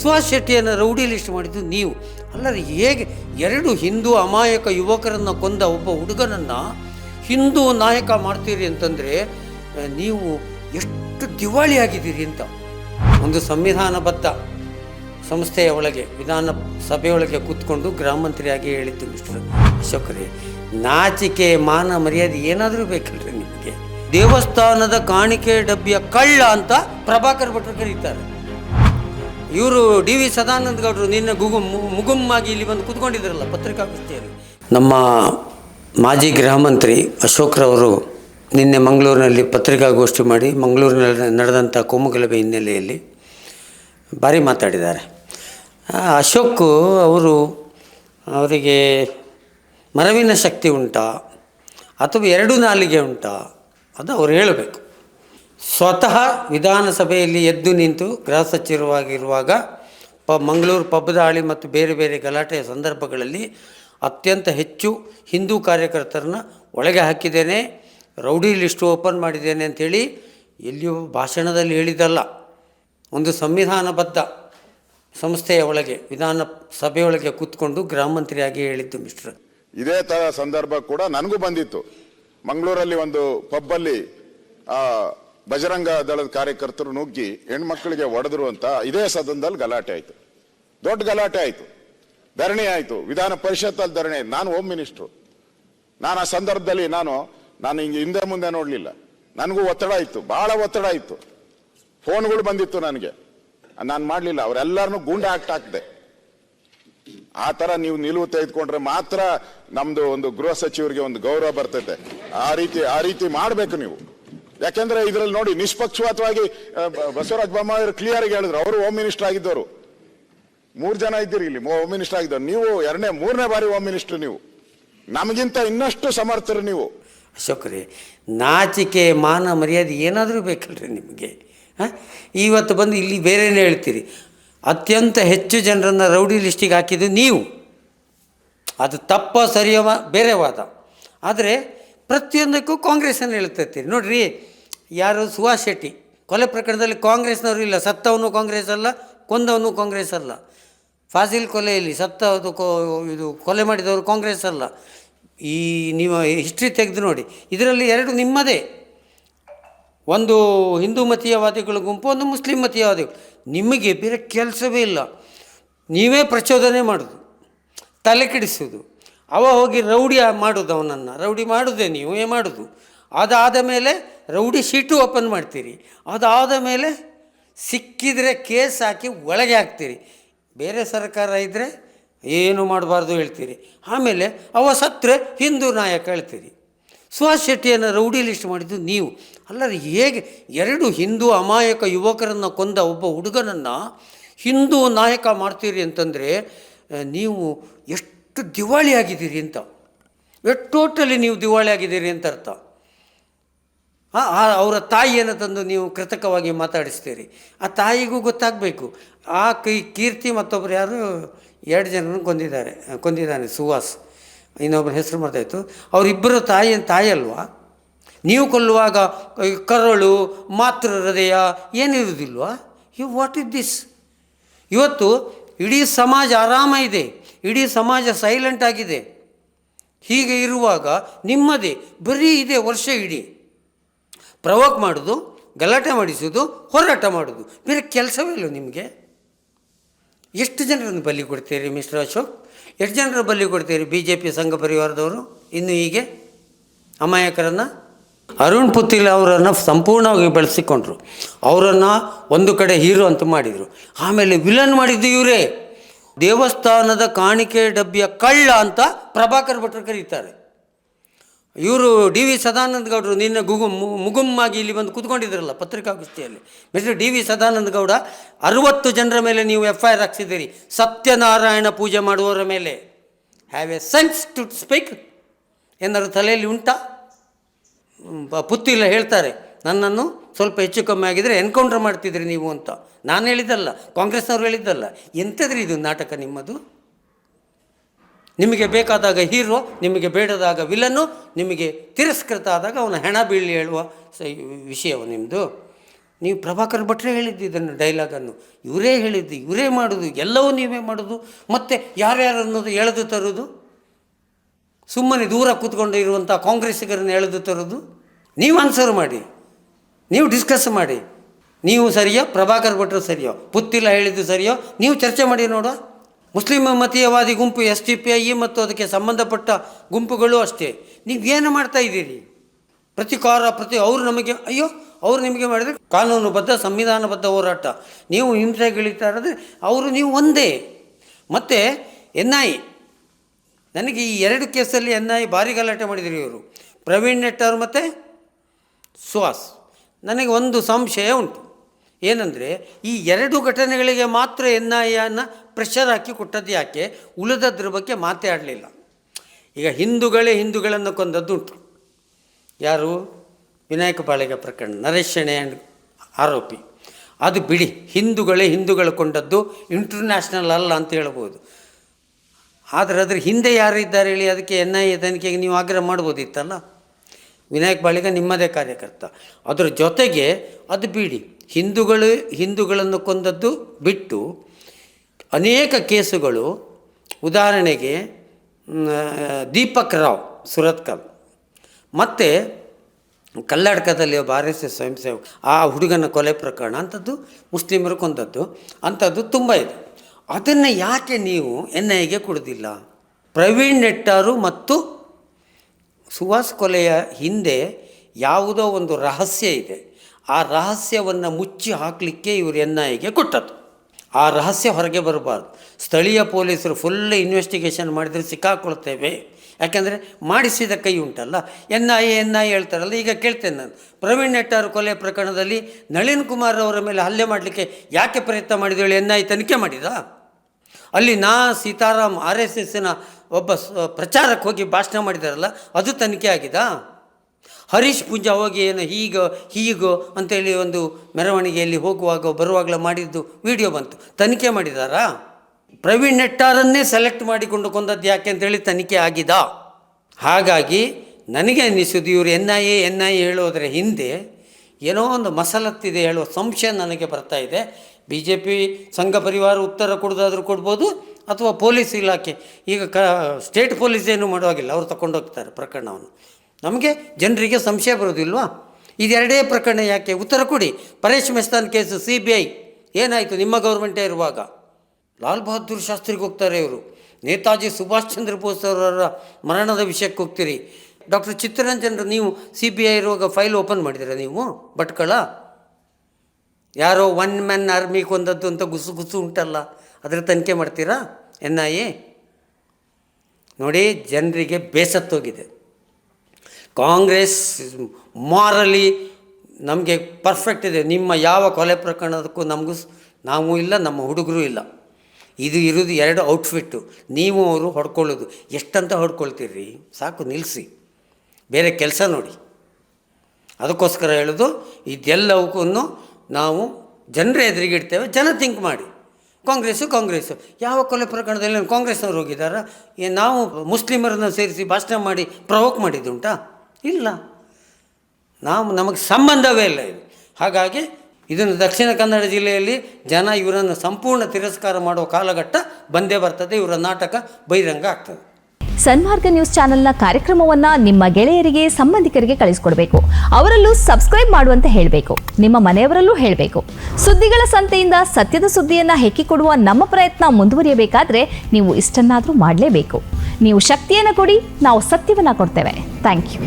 Suhas ಶೆಟ್ಟಿಯನ್ನು rowdy list ಮಾಡಿದ್ದು ನೀವು. ಅಲ್ಲರಿ ಹೇಗೆ ಎರಡು ಹಿಂದೂ ಅಮಾಯಕ ಯುವಕರನ್ನು ಕೊಂದ ಒಬ್ಬ ಹುಡುಗನನ್ನು ಹಿಂದೂ ನಾಯಕ ಮಾಡ್ತೀರಿ ಅಂತಂದರೆ ನೀವು ಎಷ್ಟು ದಿವಾಳಿ ಆಗಿದ್ದೀರಿ ಅಂತ. ಒಂದು ಸಂವಿಧಾನಬದ್ಧ ಸಂಸ್ಥೆಯ ಒಳಗೆ, ವಿಧಾನ ಸಭೆಯೊಳಗೆ ಕೂತ್ಕೊಂಡು ಗ್ರಾಮ ಮಂತ್ರಿಯಾಗಿ ಹೇಳಿದ್ದು ಮಿಸ್ಟರ್ ಅಶೋಕರೇ ನಾಚಿಕೆ, ಮಾನ ಮರ್ಯಾದೆ ಏನಾದರೂ ಬೇಕಲ್ರಿ ನಿಮಗೆ? ದೇವಸ್ಥಾನದ ಕಾಣಿಕೆ ಡಬ್ಬಿಯ ಕಳ್ಳ ಅಂತ ಪ್ರಭಾಕರ್ ಭಟ್ರು ಕರೀತಾರೆ. ಇವರು ಡಿ ವಿ ಸದಾನಂದ ಗೌಡರು ನಿನ್ನೆ ಗುಗುಮ್ ಮುಗುಮ್ಮಾಗಿ ಇಲ್ಲಿ ಬಂದು ಕೂತ್ಕೊಂಡಿದ್ರಲ್ಲ ಪತ್ರಿಕಾಗೋಷ್ಠಿಯಲ್ಲಿ ನಮ್ಮ ಮಾಜಿ ಗೃಹ ಮಂತ್ರಿ ಅಶೋಕ್ರವರು ನಿನ್ನೆ ಮಂಗಳೂರಿನಲ್ಲಿ ಪತ್ರಿಕಾಗೋಷ್ಠಿ ಮಾಡಿ ಮಂಗಳೂರಿನಲ್ಲಿ ನಡೆದಂಥ ಕೋಮುಗಲಭೆ ಹಿನ್ನೆಲೆಯಲ್ಲಿ ಭಾರಿ ಮಾತಾಡಿದ್ದಾರೆ. ಅಶೋಕ್ ಅವರು ಅವರಿಗೆ ಮರವಿನ ಶಕ್ತಿ ಉಂಟಾ ಅಥವಾ ಎರಡು ನಾಲಿಗೆ ಉಂಟಾ ಅದು ಅವ್ರು ಹೇಳಬೇಕು. ಸ್ವತಃ ವಿಧಾನಸಭೆಯಲ್ಲಿ ಎದ್ದು ನಿಂತು ಗೃಹ ಸಚಿವರಾಗಿರುವಾಗ ಪ ಮಂಗಳೂರು ಪಬ್ಬದಾಳಿ ಮತ್ತು ಬೇರೆ ಬೇರೆ ಗಲಾಟೆಯ ಸಂದರ್ಭಗಳಲ್ಲಿ ಅತ್ಯಂತ ಹೆಚ್ಚು ಹಿಂದೂ ಕಾರ್ಯಕರ್ತರನ್ನ ಒಳಗೆ ಹಾಕಿದ್ದೇನೆ, ರೌಡಿ ಲಿಸ್ಟ್ ಓಪನ್ ಮಾಡಿದ್ದೇನೆ ಅಂಥೇಳಿ ಎಲ್ಲಿಯೂ ಭಾಷಣದಲ್ಲಿ ಹೇಳಿದ್ದಲ್ಲ. ಒಂದು ಸಂವಿಧಾನಬದ್ಧ ಸಂಸ್ಥೆಯ ಒಳಗೆ ವಿಧಾನ ಸಭೆಯೊಳಗೆ ಕೂತ್ಕೊಂಡು ಗೃಹ ಮಂತ್ರಿಯಾಗಿ ಹೇಳಿದ್ದು ಮಿಸ್ಟರ್. ಇದೇ ಥರ ಸಂದರ್ಭ ಕೂಡ ನನಗೂ ಬಂದಿತ್ತು. ಮಂಗಳೂರಲ್ಲಿ ಒಂದು ಪಬ್ಬಲ್ಲಿ ಬಜರಂಗ ದಳದ ಕಾರ್ಯಕರ್ತರು ನುಗ್ಗಿ ಹೆಣ್ಮಕ್ಳಿಗೆ ಒಡೆದ್ರು ಅಂತ ಇದೇ ಸದನದಲ್ಲಿ ಗಲಾಟೆ ಆಯ್ತು. ದೊಡ್ಡ ಗಲಾಟೆ ಆಯ್ತು. ಧರಣಿ ಆಯ್ತು. ವಿಧಾನ ಪರಿಷತ್ತಲ್ಲಿ ಧರಣಿ ನಾನು ಹೋಮ್ ಮಿನಿಸ್ಟ್ರು. ನಾನು ಆ ಸಂದರ್ಭದಲ್ಲಿ ನಾನು ನಾನು ಹಿಂಗೆ ಹಿಂದೆ ಮುಂದೆ ನೋಡಲಿಲ್ಲ. ನನಗೂ ಒತ್ತಡ ಇತ್ತು. ಬಹಳ ಒತ್ತಡ ಇತ್ತು. ಫೋನ್ಗಳು ಬಂದಿತ್ತು ನನಗೆ. ನಾನು ಮಾಡಲಿಲ್ಲ. ಅವರೆಲ್ಲರನ್ನೂ ಗುಂಡು ಹಾಕ್ದೆ. ಆ ಥರ ನೀವು ನಿಲುವು ತೆಗೆದುಕೊಂಡ್ರೆ ಮಾತ್ರ ನಮ್ಮದು ಒಂದು ಗೃಹ ಸಚಿವರಿಗೆ ಒಂದು ಗೌರವ ಬರ್ತೈತೆ. ಆ ರೀತಿ ಆ ರೀತಿ ಮಾಡಬೇಕು ನೀವು. ಯಾಕೆಂದ್ರೆ ಇದರಲ್ಲಿ ನೋಡಿ ನಿಷ್ಪಕ್ಷಪಾತವಾಗಿ ಬಸವರಾಜ ಬೊಮ್ಮಾಯಿ ಕ್ಲಿಯರ್ ಆಗಿ ಹೇಳಿದ್ರು. ಅವರು ಹೋಮ್ ಮಿನಿಸ್ಟರ್ ಆಗಿದ್ದವರು. ಮೂರು ಜನ ಇದ್ದೀರಿ ಇಲ್ಲಿ ಹೋಮ್ ಮಿನಿಸ್ಟರ್ ಆಗಿದ್ದವರು. ನೀವು ಎರಡನೇ, ಮೂರನೇ ಬಾರಿ ಹೋಮ್ ಮಿನಿಸ್ಟರ್ ನೀವು. ನಮಗಿಂತ ಇನ್ನಷ್ಟು ಸಮರ್ಥರು ನೀವು. ಅಶೋಕ್ರಿ, ನಾಚಿಕೆ, ಮಾನ, ಮರ್ಯಾದೆ ಏನಾದರೂ ಬೇಕಲ್ರಿ ನಿಮಗೆ? ಹಾಂ? ಇವತ್ತು ಬಂದು ಇಲ್ಲಿ ಬೇರೆನೇ ಹೇಳ್ತೀರಿ. ಅತ್ಯಂತ ಹೆಚ್ಚು ಜನರನ್ನು ರೌಡಿ ಲಿಸ್ಟಿಗೆ ಹಾಕಿದ್ದು ನೀವು. ಅದು ತಪ್ಪ, ಸರಿಯವ ಬೇರೆ ವಾದ ಆದರೆ ಪ್ರತಿಯೊಂದಕ್ಕೂ ಕಾಂಗ್ರೆಸ್ಸನ್ನು ಹೇಳ್ತಿರ್ತೀರಿ ನೋಡ್ರಿ ಯಾರು ಸುಭಾಷ್ ಶೆಟ್ಟಿ? ಕೊಲೆ ಪ್ರಕರಣದಲ್ಲಿ ಕಾಂಗ್ರೆಸ್ನವರು ಇಲ್ಲ, ಸತ್ತವನು ಕಾಂಗ್ರೆಸ್ ಅಲ್ಲ, ಕೊಂದವನು ಕಾಂಗ್ರೆಸ್ ಅಲ್ಲ. ಫಾಸಿಲ್ ಕೊಲೆಯಲ್ಲಿ ಸತ್ತವದು ಕೊ, ಇದು ಕೊಲೆ ಮಾಡಿದವರು ಕಾಂಗ್ರೆಸ್ ಅಲ್ಲ. ಈ ನೀವು ಹಿಸ್ಟ್ರಿ ತೆಗೆದು ನೋಡಿ. ಇದರಲ್ಲಿ ಎರಡು ನಿಮ್ಮದೇ. ಒಂದು ಹಿಂದೂ ಮತೀಯವಾದಿಗಳ ಗುಂಪು, ಒಂದು ಮುಸ್ಲಿಂ ಮತೀಯವಾದಿಗಳು. ನಿಮಗೆ ಬೇರೆ ಕೆಲಸವೇ ಇಲ್ಲ. ನೀವೇ ಪ್ರಚೋದನೆ ಮಾಡೋದು, ತಲೆ ಕೆಡಿಸೋದು. ಅವ ಹೋಗಿ ರೌಡಿ ಮಾಡೋದು ಅವನನ್ನು ರೌಡಿ ಮಾಡೋದೇ, ನೀವೇ ಮಾಡೋದು. ಅದಾದ ಮೇಲೆ ರೌಡಿ ಶೀಟು ಓಪನ್ ಮಾಡ್ತೀರಿ. ಅದಾದ ಮೇಲೆ ಸಿಕ್ಕಿದರೆ ಕೇಸ್ ಹಾಕಿ ಒಳಗೆ ಹಾಕ್ತೀರಿ. ಬೇರೆ ಸರ್ಕಾರ ಇದ್ದರೆ ಏನು ಮಾಡಬಾರ್ದು ಹೇಳ್ತೀರಿ. ಆಮೇಲೆ ಅವ ಸತ್ತರೆ ಹಿಂದೂ ನಾಯಕ ಹೇಳ್ತೀರಿ. ಸುಹಾಸ್ ಶೆಟ್ಟಿಯನ್ನು ರೌಡಿ ಲಿಸ್ಟ್ ಮಾಡಿದ್ದು ನೀವು. ಅಲ್ಲರಿ ಹೇಗೆ ಎರಡು ಹಿಂದೂ ಅಮಾಯಕ ಯುವಕರನ್ನು ಕೊಂದ ಒಬ್ಬ ಹುಡುಗನನ್ನು ಹಿಂದೂ ನಾಯಕ ಮಾಡ್ತೀರಿ ಅಂತಂದರೆ ನೀವು ಎಷ್ಟು ದಿವಾಳಿ ಆಗಿದ್ದೀರಿ ಅಂತ. ಟೋಟಲಿ ನೀವು ದಿವಾಳಿ ಆಗಿದ್ದೀರಿ ಅಂತ ಅರ್ಥ. ಅವರ ತಾಯಿಯನ್ನು ತಂದು ನೀವು ಕೃತಕವಾಗಿ ಮಾತಾಡಿಸ್ತೀರಿ. ಆ ತಾಯಿಗೂ ಗೊತ್ತಾಗಬೇಕು. ಆ ಕೈ, ಕೀರ್ತಿ ಮತ್ತೊಬ್ಬರು ಯಾರು? ಎರಡು ಜನರನ್ನು ಕೊಂದಿದ್ದಾರೆ, ಕೊಂದಿದ್ದಾನೆ ಸುಹಾಸ್ ಇನ್ನೊಬ್ಬರ ಹೆಸರು ಮರ್ತಾಯಿತು ಅವರಿಬ್ಬರು ತಾಯಿಯ ತಾಯಿ ಅಲ್ವಾ? ನೀವು ಕೊಲ್ಲುವಾಗ ಕರಳು, ಮಾತೃ ಹೃದಯ ಏನಿರುವುದಿಲ್ವಾ? You, what is this? ಇವತ್ತು ಇಡೀ ಸಮಾಜ ಆರಾಮ ಇದೆ. ಇಡೀ ಸಮಾಜ ಸೈಲೆಂಟ್ ಆಗಿದೆ. ಹೀಗೆ ಇರುವಾಗ ನಿಮ್ಮದೇ, ಬರೀ ಇದೆ ವರ್ಷ ಇಡೀ. ಪ್ರವೋಕ್ ಮಾಡೋದು, ಗಲಾಟೆ ಮಾಡಿಸೋದು, ಹೋರಾಟ ಮಾಡೋದು. ಬೇರೆ ಕೆಲಸವೇ ಇಲ್ಲ ನಿಮಗೆ. ಎಷ್ಟು ಜನರನ್ನು ಬಲಿ ಕೊಡ್ತೀರಿ ಮಿಸ್ಟರ್ ಅಶೋಕ್? ಎಷ್ಟು ಜನರ ಬಲಿ ಕೊಡ್ತೀರಿ ಬಿ ಜೆ ಪಿ ಸಂಘ ಪರಿವಾರದವರು? ಇನ್ನು ಹೀಗೆ? ಅಮಾಯಕರನ್ನು? ಅರುಣ್ ಪುತ್ತಿಲ್ ಅವರನ್ನು ಸಂಪೂರ್ಣವಾಗಿ ಬೆಳೆಸಿಕೊಂಡ್ರು. ಅವರನ್ನು ಒಂದು ಕಡೆ ಹೀರೋ ಅಂತ ಮಾಡಿದರು. ಆಮೇಲೆ ವಿಲನ್ ಮಾಡಿದ್ದು ಇವರೇ. ದೇವಸ್ಥಾನದ ಕಾಣಿಕೆ ಡಬ್ಬಿಯ ಕಳ್ಳ ಅಂತ ಪ್ರಭಾಕರ್ ಭಟ್ರು ಕರೀತಾರೆ. ಇವರು ಡಿ ವಿ ಸದಾನಂದ ಗೌಡರು ನಿನ್ನೆ ಗುಗುಮ್ ಮುಗುಮ್ಮಾಗಿ ಇಲ್ಲಿ ಬಂದು ಕೂತ್ಕೊಂಡಿದ್ರಲ್ಲ ಪತ್ರಿಕಾಗೋಷ್ಠಿಯಲ್ಲಿ. Mister D V Sadananda Gowda ಅರುವತ್ತು ಜನರ ಮೇಲೆ ನೀವು ಎಫ್ ಐ ಆರ್ ಹಾಕ್ಸಿದ್ದೀರಿ. ಸತ್ಯನಾರಾಯಣ ಪೂಜೆ ಮಾಡುವವರ ಮೇಲೆ. Have a sense to speak ಏನಾದ್ರು ತಲೆಯಲ್ಲಿ ಉಂಟಾ? ಪುತ್ತಿಲ್ಲ ಹೇಳ್ತಾರೆ, ನನ್ನನ್ನು ಸ್ವಲ್ಪ ಹೆಚ್ಚು ಕಮ್ಮಿ ಆಗಿದ್ರೆ ಎನ್ಕೌಂಟರ್ ಮಾಡ್ತಿದ್ರಿ ನೀವು ಅಂತ. ನಾನು ಹೇಳಿದ್ದಲ್ಲ, ಕಾಂಗ್ರೆಸ್ನವ್ರು ಹೇಳಿದ್ದಲ್ಲ. ಎಂಥದ್ರಿ ಇದು ನಾಟಕ ನಿಮ್ಮದು? ನಿಮಗೆ ಬೇಕಾದಾಗ ಹೀರೋ, ನಿಮಗೆ ಬೇಡದಾಗ ವಿಲನ್ನು ನಿಮಗೆ ತಿರಸ್ಕೃತ ಆದಾಗ ಅವನ ಹೆಣ ಬೀಳಿ ಹೇಳುವ ವಿಷಯವು ನಿಮ್ಮದು ನೀವು ಪ್ರಭಾಕರ್ ಭಟ್ರೆ ಹೇಳಿದ್ದು ಇದನ್ನು ಡೈಲಾಗನ್ನು ಇವರೇ ಹೇಳಿದ್ದು, ಇವರೇ ಮಾಡೋದು, ಎಲ್ಲವೂ ನೀವೇ ಮಾಡೋದು. ಮತ್ತು ಯಾರ್ಯಾರು ಅನ್ನೋದು ಎಳೆದು ತರೋದು? ಸುಮ್ಮನೆ ದೂರ ಕೂತ್ಕೊಂಡು ಇರುವಂಥ ಕಾಂಗ್ರೆಸ್ಸಿಗರನ್ನು ಎಳೆದು ತರೋದು? ನೀವು ಆನ್ಸರ್ ಮಾಡಿ. ನೀವು ಡಿಸ್ಕಸ್ ಮಾಡಿ. ನೀವು ಸರಿಯೋ, ಪ್ರಭಾಕರ್ ಭಟ್ರು ಸರಿಯೋ? ಪುತ್ತಿಲ್ಲ ಹೇಳಿದ್ದು ಸರಿಯೋ? ನೀವು ಚರ್ಚೆ ಮಾಡಿ ನೋಡ ಮುಸ್ಲಿಂ ಮತೀಯವಾದಿ ಗುಂಪು ಎಸ್ ಟಿ ಪಿ ಐ ಮತ್ತು ಅದಕ್ಕೆ ಸಂಬಂಧಪಟ್ಟ ಗುಂಪುಗಳು ಅಷ್ಟೇ. ನೀವು ಏನು ಮಾಡ್ತಾ ಇದ್ದೀರಿ? ಪ್ರತಿಕಾರ, ಪ್ರತಿ ಅವರು ನಮಗೆ, ಅಯ್ಯೋ, ಅವರು ನಿಮಗೆ ಮಾಡಿದರೆ ಕಾನೂನುಬದ್ಧ, ಸಂವಿಧಾನಬದ್ಧ ಹೋರಾಟ. ನೀವು ಹಿಂಸೆಗಿಳಿತಾ ಇರೋದ್ರೆ ಅವರು ನೀವು ಒಂದೇ. ಮತ್ತು ಎನ್ ಐ ನನಗೆ ಈ ಎರಡು ಕೇಸಲ್ಲಿ ಎನ್ ಐ ಭಾರಿ ಗಲಾಟೆ ಮಾಡಿದರು ಇವರು. ಪ್ರವೀಣ್ ನೆಟ್ಟರ್ ಮತ್ತು ಸುಹಾಸ್. ನನಗೆ ಒಂದು ಸಂಶಯ ಉಂಟು. ಏನಂದರೆ ಈ ಎರಡು ಘಟನೆಗಳಿಗೆ ಮಾತ್ರ ಎನ್ ಐ ಪ್ರೆಷರ್ ಹಾಕಿ ಕೊಟ್ಟದ್ದು ಯಾಕೆ? ಉಳಿದದ್ರ ಬಗ್ಗೆ ಮಾತೇ ಆಡಲಿಲ್ಲ ಈಗ ಹಿಂದೂಗಳೇ ಹಿಂದೂಗಳನ್ನು ಕೊಂದದ್ದುಂಟು. ಯಾರು? ವಿನಾಯಕ ಪಾಳಿಗೆ ಪ್ರಕರಣ, ನರೇಶ್ ಶೆಣೆ ಆರೋಪಿ. ಅದು ಬಿಡಿ, ಹಿಂದೂಗಳೇ ಹಿಂದೂಗಳು ಕೊಂಡದ್ದು ಇಂಟರ್ನ್ಯಾಷನಲ್ ಅಲ್ಲ ಅಂತ ಹೇಳ್ಬೋದು. ಆದರೆ ಅದ್ರ ಹಿಂದೆ ಯಾರು ಇದ್ದಾರೆ ಹೇಳಿ ಅದಕ್ಕೆ ಎನ್ ಐ ಎ ತನಿಖೆಗೆ ನೀವು ಆಗ್ರಹ ಮಾಡ್ಬೋದಿತ್ತಲ್ಲ? ವಿನಾಯಕ್ ಬಾಳಿಗ ನಿಮ್ಮದೇ ಕಾರ್ಯಕರ್ತ. ಅದರ ಜೊತೆಗೆ ಅದು ಬಿಡಿ ಹಿಂದೂಗಳು ಹಿಂದೂಗಳನ್ನು ಕೊಂದದ್ದು ಬಿಟ್ಟು ಅನೇಕ ಕೇಸುಗಳು. ಉದಾಹರಣೆಗೆ ದೀಪಕ್ ರಾವ್ ಸುರತ್ಕಲ್ ಮತ್ತು ಕಲ್ಲಡ್ಕದಲ್ಲಿ ಒಬ್ಬ ಆರ್ ಎಸ್ ಎಸ್ ಸ್ವಯಂ ಸೇವಕ ಆ ಹುಡುಗನ ಕೊಲೆ ಪ್ರಕರಣ ಅಂಥದ್ದು ಮುಸ್ಲಿಮರು ಕೊಂದದ್ದು. ಅಂಥದ್ದು ತುಂಬ ಇದೆ. ಅದನ್ನು ಯಾಕೆ ನೀವು ಎನ್ ಐಗೆ ಕೊಡೋದಿಲ್ಲ? ಪ್ರವೀಣ್ ನೆಟ್ಟಾರು ಮತ್ತು ಸುಹಾಸ್ ಕೊಲೆಯ ಹಿಂದೆ ಯಾವುದೋ ಒಂದು ರಹಸ್ಯ ಇದೆ. ಆ ರಹಸ್ಯವನ್ನು ಮುಚ್ಚಿ ಹಾಕಲಿಕ್ಕೆ ಇವರು ಎನ್ ಐಗೆ ಕೊಟ್ಟದ್ದು. ಆ ರಹಸ್ಯ ಹೊರಗೆ ಬರಬಾರ್ದು. ಸ್ಥಳೀಯ ಪೊಲೀಸರು ಫುಲ್ ಇನ್ವೆಸ್ಟಿಗೇಷನ್ ಮಾಡಿದರೆ ಸಿಕ್ಕಾಕೊಳ್ತೇವೆ. ಯಾಕೆಂದರೆ ಮಾಡಿಸಿದ ಕೈ ಉಂಟಲ್ಲ. ಎನ್ ಐ ಎನ್ ಐ ಹೇಳ್ತಾರಲ್ಲ, ಈಗ ಕೇಳ್ತೇನೆ ನಾನು. ಪ್ರವೀಣ್ ನೆಟ್ಟಾರ್ ಕೊಲೆ ಪ್ರಕರಣದಲ್ಲಿ ನಳಿನ್ ಕುಮಾರ್ ಅವರ ಮೇಲೆ ಹಲ್ಲೆ ಮಾಡಲಿಕ್ಕೆ ಯಾಕೆ ಪ್ರಯತ್ನ ಮಾಡಿದಳು ಎನ್ ಐ ತನಿಖೆ ಮಾಡಿದ? ಅಲ್ಲಿ ನಾ ಸೀತಾರಾಮ್, ಆರ್ ಎಸ್ ಎಸ್ಸಿನ ಒಬ್ಬ ಪ್ರಚಾರಕ್ಕೆ ಹೋಗಿ ಭಾಷಣ ಮಾಡಿದಾರಲ್ಲ, ಅದು ತನಿಖೆ ಆಗಿದಾ? ಹರೀಶ್ ಪೂಂಜಾ ಹೋಗಿ ಏನು ಹೀಗ, ಹೀಗೋ ಅಂತೇಳಿ ಒಂದು ಮೆರವಣಿಗೆಯಲ್ಲಿ ಹೋಗುವಾಗ, ಬರುವಾಗಲೇ ಮಾಡಿದ್ದು ವಿಡಿಯೋ ಬಂತು. ತನಿಖೆ ಮಾಡಿದಾರಾ? ಪ್ರವೀಣ್ ನೆಟ್ಟಾರನ್ನೇ ಸೆಲೆಕ್ಟ್ ಮಾಡಿಕೊಂಡು ಕೊಂದದ್ದು ಯಾಕೆ ಅಂತೇಳಿ ತನಿಖೆ ಆಗಿದಾ? ಹಾಗಾಗಿ ನನಗೆ ಅನ್ನಿಸೋದು ಇವರು N I A, N I A ಹೇಳೋದ್ರ ಹಿಂದೆ ಏನೋ ಒಂದು ಮಸಲತ್ತಿದೆ ಹೇಳುವ ಸಂಶಯ ನನಗೆ ಬರ್ತಾ ಇದೆ. ಬಿ ಜೆ ಪಿ ಸಂಘ ಪರಿವಾರ ಉತ್ತರ ಕೊಡೋದಾದರೂ ಕೊಡ್ಬೋದು ಅಥವಾ ಪೊಲೀಸ್ ಇಲಾಖೆ. ಈಗ ಕ, ಸ್ಟೇಟ್ ಪೊಲೀಸ್ ಏನು ಮಾಡುವಾಗಿಲ್ಲ ಅವರು ತಗೊಂಡೋಗ್ತಾರೆ ಪ್ರಕರಣವನ್ನು. ನಮಗೆ ಜನರಿಗೆ ಸಂಶಯ ಬರೋದಿಲ್ವಾ ಇದೆರಡೇ ಪ್ರಕರಣ ಯಾಕೆ? ಉತ್ತರ ಕೊಡಿ. Paresh Mestan case C B I ಏನಾಯಿತು ನಿಮ್ಮ ಗೌರ್ಮೆಂಟೇ ಇರುವಾಗ? ಲಾಲ್ ಬಹದ್ದೂರ್ ಶಾಸ್ತ್ರಿಗೆ ಹೋಗ್ತಾರೆ ಇವರು. ನೇತಾಜಿ ಸುಭಾಷ್ ಚಂದ್ರ ಬೋಸ್ ಅವರ ಮರಣದ ವಿಷಯಕ್ಕೆ ಹೋಗ್ತೀರಿ. ಡಾಕ್ಟರ್ ಚಿತ್ತರಂಜನ್ ನೀವು ಸಿ ಬಿ ಐ ಇರುವಾಗ ಫೈಲ್ ಓಪನ್ ಮಾಡಿದ್ದೀರಾ ನೀವು? ಭಟ್ಕಳ? ಯಾರೋ ಒನ್ ಮ್ಯಾನ್ ಆರ್ಮಿ ಕೊಂದದ್ದು ಅಂತ ಗುಸು ಗುಸು ಉಂಟಲ್ಲ, ಅದರ ತನಿಖೆ ಮಾಡ್ತೀರಾ? N I A? ನೋಡಿ, ಜನರಿಗೆ ಬೇಸತ್ತೋಗಿದೆ. ಕಾಂಗ್ರೆಸ್ ಮಾರಲಿ ನಮಗೆ ಪರ್ಫೆಕ್ಟ್ ಇದೆ. ನಿಮ್ಮ ಯಾವ ಕೊಲೆ ಪ್ರಕರಣದಕ್ಕೂ ನಮಗೂ ನಾವು ಇಲ್ಲ, ನಮ್ಮ ಹುಡುಗರು ಇಲ್ಲ. ಇದು ಇರೋದು ಎರಡು ಔಟ್ಫಿಟ್ಟು ನೀವು ಅವರು ಹೊಡ್ಕೊಳ್ಳೋದು. ಎಷ್ಟಂತ ಹೊಡ್ಕೊಳ್ತೀರಿ? ಸಾಕು ನಿಲ್ಲಿಸಿ ಬೇರೆ ಕೆಲಸ ನೋಡಿ. ಅದಕ್ಕೋಸ್ಕರ ಹೇಳೋದು ಇದೆಲ್ಲವಕ್ಕೂ ನಾವು ಜನರ ಎದುರಿಗೆ ಇಡ್ತೇವೆ. ಜನ ಥಿಂಕ್ ಮಾಡಿ. ಕಾಂಗ್ರೆಸ್ಸು ಕಾಂಗ್ರೆಸ್ಸು. ಯಾವ ಕೊಲೆ ಪ್ರಕರಣದಲ್ಲಿ ಕಾಂಗ್ರೆಸ್ನವ್ರು ಹೋಗಿದ್ದಾರಾ? ನಾವು ಮುಸ್ಲಿಮರನ್ನು ಸೇರಿಸಿ ಭಾಷಣ ಮಾಡಿ ಪ್ರವೋಕ್ ಮಾಡಿದ್ದುಂಟಾ? ಇಲ್ಲ. ನಾವು ನಮಗೆ ಸಂಬಂಧವೇ ಇಲ್ಲ ಇದು. ಹಾಗಾಗಿ ಇದನ್ನು ದಕ್ಷಿಣ ಕನ್ನಡ ಜಿಲ್ಲೆಯಲ್ಲಿ ಜನ ಇವರನ್ನು ಸಂಪೂರ್ಣ ತಿರಸ್ಕಾರ ಮಾಡುವ ಕಾಲಘಟ್ಟ ಬಂದೇ ಬರ್ತದೆ. ಇವರ ನಾಟಕ ಬಹಿರಂಗ ಆಗ್ತದೆ. ಸನ್ಮಾರ್ಗ ನ್ಯೂಸ್ ಚಾನೆಲ್ನ ಕಾರ್ಯಕ್ರಮವನ್ನು ನಿಮ್ಮ ಗೆಳೆಯರಿಗೆ, ಸಂಬಂಧಿಕರಿಗೆ ಕಳಿಸ್ಕೊಡ್ಬೇಕು. ಅವರಲ್ಲೂ ಸಬ್ಸ್ಕ್ರೈಬ್ ಮಾಡುವಂತೆ ಹೇಳಬೇಕು. ನಿಮ್ಮ ಮನೆಯವರಲ್ಲೂ ಹೇಳಬೇಕು. ಸುದ್ದಿಗಳ ಸಂತೆಯಿಂದ ಸತ್ಯದ ಸುದ್ದಿಯನ್ನು ಹೆಕ್ಕಿಕೊಡುವ ನಮ್ಮ ಪ್ರಯತ್ನ ಮುಂದುವರಿಯಬೇಕಾದರೆ ನೀವು ಇಷ್ಟನ್ನಾದರೂ ಮಾಡಲೇಬೇಕು. ನೀವು ಶಕ್ತಿಯನ್ನು ಕೊಡಿ, ನಾವು ಸತ್ಯವನ್ನು ಕೊಡ್ತೇವೆ. Thank you